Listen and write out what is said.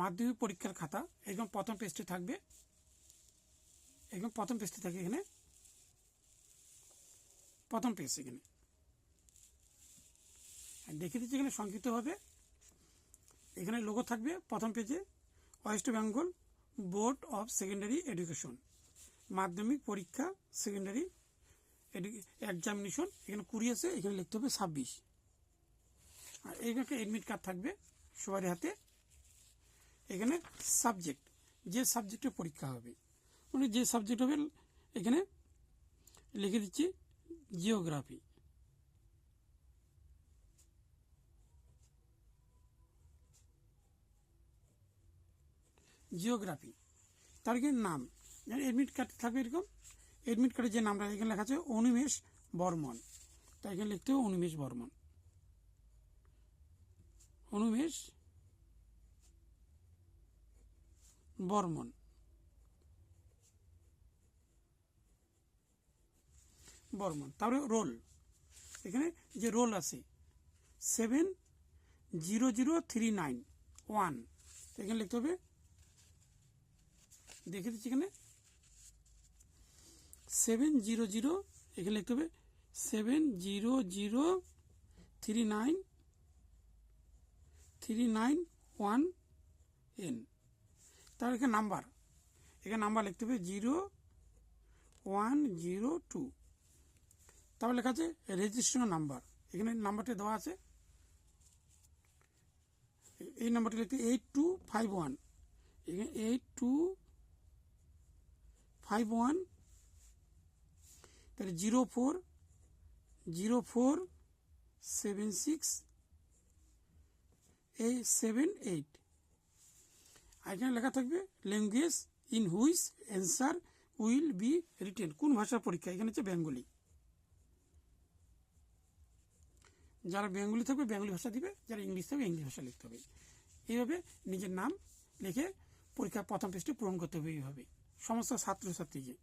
মাধ্যমিক পরীক্ষার খাতা, একদম প্রথম পেজটি থাকবে। একদম প্রথম পেজটি থাকে এখানে। প্রথম পেজ এখানে। দেখিয়ে দিচ্ছি এখানে সংক্ষিপ্তভাবে। এখানে লোগো থাকবে প্রথম পেজে West Bengal board of secondary education মাধ্যমিক পরীক্ষা সেকেন্ডারি এক্সামিনেশন এখানে কুড়ি আছে, এখানে লিখতে হবে ছাব্বিশ। আর এখানে এডমিট কার্ড থাকবে সবারই হাতে। এখানে সাবজেক্ট যে সাবজেক্টে পরীক্ষা হবে। মানে যে সাবজেক্ট হবে, এখানে লিখে দিচ্ছি জিওগ্রাফি জিওগ্রাফি তার নাম। এডমিট কার্ড থাকবে এরকম। এডমিট কার্ডে যে নামটা এখানে লেখা আছে অনিমেষ বর্মন। তাই এখানে লিখতে হবে অনিমেষ বর্মন। অনুমেষ বর্মন। বর্মন তারপরে রোল। এখানে যে রোল আছে, seven zero zero three nine, one. এখানে লিখতে হবে, দেখে দিচ্ছি এখানে। সেভেন জিরো জিরো, এখানে লিখতে হবে, seven zero zero three nine three nine one N. তার এখানে নাম্বার এখানে নাম্বার লিখতে হবে জিরো ওয়ান জিরো টু তারপর লেখা আছে রেজিস্ট্রেশন নাম্বার এখানে নাম্বারটা দেওয়া আছে। এই নাম্বারটা লিখতে এইট টু ফাইভ ওয়ান এখানে এইট টু ফাইভ ওয়ান তাহলে zero four zero four seven six এই সেভেন এইট এখানে লেখা থাকবে language in which answer will be written কোন ভাষার পরীক্ষা? এখানে হচ্ছে বেঙ্গলি। যারা বেঙ্গলি থাকবে, বেঙ্গলি ভাষা দিবে, যারা ইংলিশ থাকবে, ইংলিশ ভাষা লিখতে হবে। এইভাবে নিজের নাম লিখে পরীক্ষা প্রথম পেজটি পূরণ করতে হবে এইভাবে। সমস্ত ছাত্রছাত্রীকে।